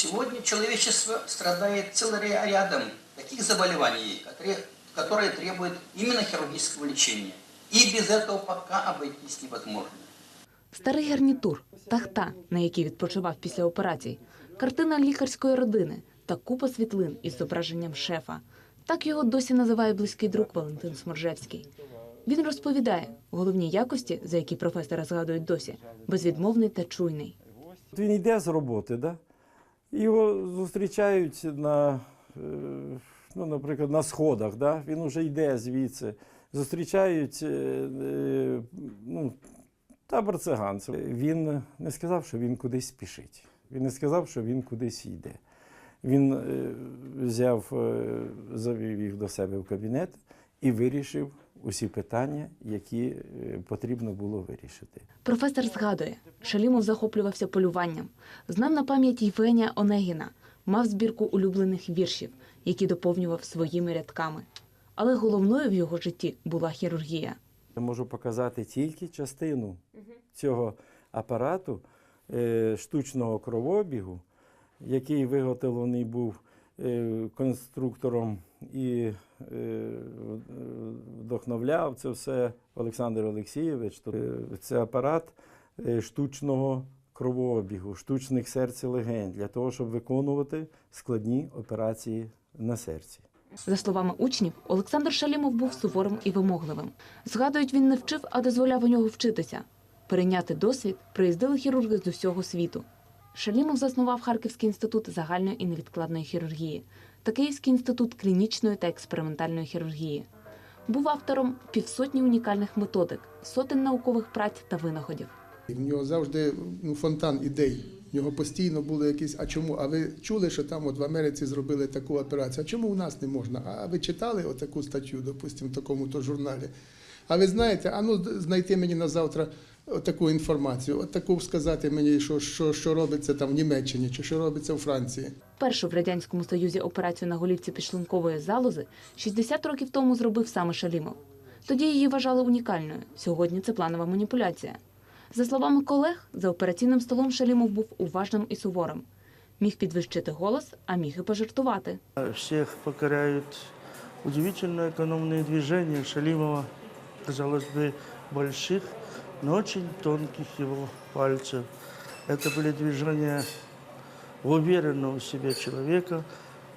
Сегодня человечество страдает целым рядом таких заболеваний, которые, которые требуют именно хирургического лечения. И без этого пока обойтись невозможно. Старий гарнітур, тахта, на якій відпочивав після операцій, картина лікарської родини та купа світлин із зображенням шефа. Так його досі називає близький друг Валентин Сморжевський. Він розповідає головні якості, за які професора згадують досі, безвідмовний та чуйний. От Він йде з роботи, да? Його зустрічають на, е, ну, наприклад, на сходах. Да? Він вже йде звідси. Зустрічають е, е, ну, табор циганців. Він не сказав, що він кудись спішить. Він не сказав, що він кудись йде. Він взяв, завів їх до себе в кабінет і вирішив усі питання, які е, потрібно було вирішити. Професор згадує, Шалімов захоплювався полюванням, знав на пам'ять Євгенія Онегіна, мав збірку улюблених віршів, які доповнював своїми рядками. Але головною в його житті була хірургія. Я можу показати тільки частину цього апарату е, штучного кровообігу, який виготовлений був е, конструктором і вдохновляв це все Олександр Олексійович. Е, Це апарат е, штучного кровообігу, штучних серць легень для того, щоб виконувати складні операції на серці. За словами учнів, Олександр Шалімов був суворим і вимогливим. Згадують, він не вчив, а дозволяв у нього вчитися. Перейняти досвід приїздили хірурги з усього світу. Шалімов заснував Харківський інститут загальної і невідкладної хірургії та Київський інститут клінічної та експериментальної хірургії. Був автором півсотні унікальних методик, сотень наукових праць та винаходів. В нього завжди ну, фонтан ідей. В нього постійно були якісь, а чому? А ви чули, що там от в Америці зробили таку операцію? А чому у нас не можна? А ви читали отаку статтю, допустимо, в такому-то журналі? А ви знаєте, а ну знайти мені на завтра таку інформацію, от таку сказати мені, що, що, що робиться там в Німеччині, чи що робиться у Франції. Першу в радянському союзі операцію на голівці підшлункової залози 60 років тому зробив саме Шалімов. Тоді її вважали унікальною. Сьогодні це планова маніпуляція. За словами колег, за операційним столом Шалімов був уважним і суворим. Міг підвищити голос, а міг і пожартувати. Всех покоряют удивительно экономные движения Шалимова, казалось бы, больших, но очень тонких его пальцев. Это были движения уверенного в себе человека,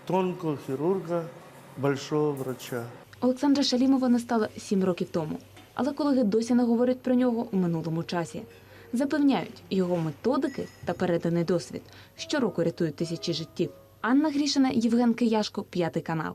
тонкого хирурга, большого врача. Олександра Шалімова не стало сім років тому, але колеги досі не говорять про нього у минулому часі. Запевняють, його методики та переданий досвід щороку рятують тисячі життів. Анна Грішина, Євген Кияшко, п'ятий канал.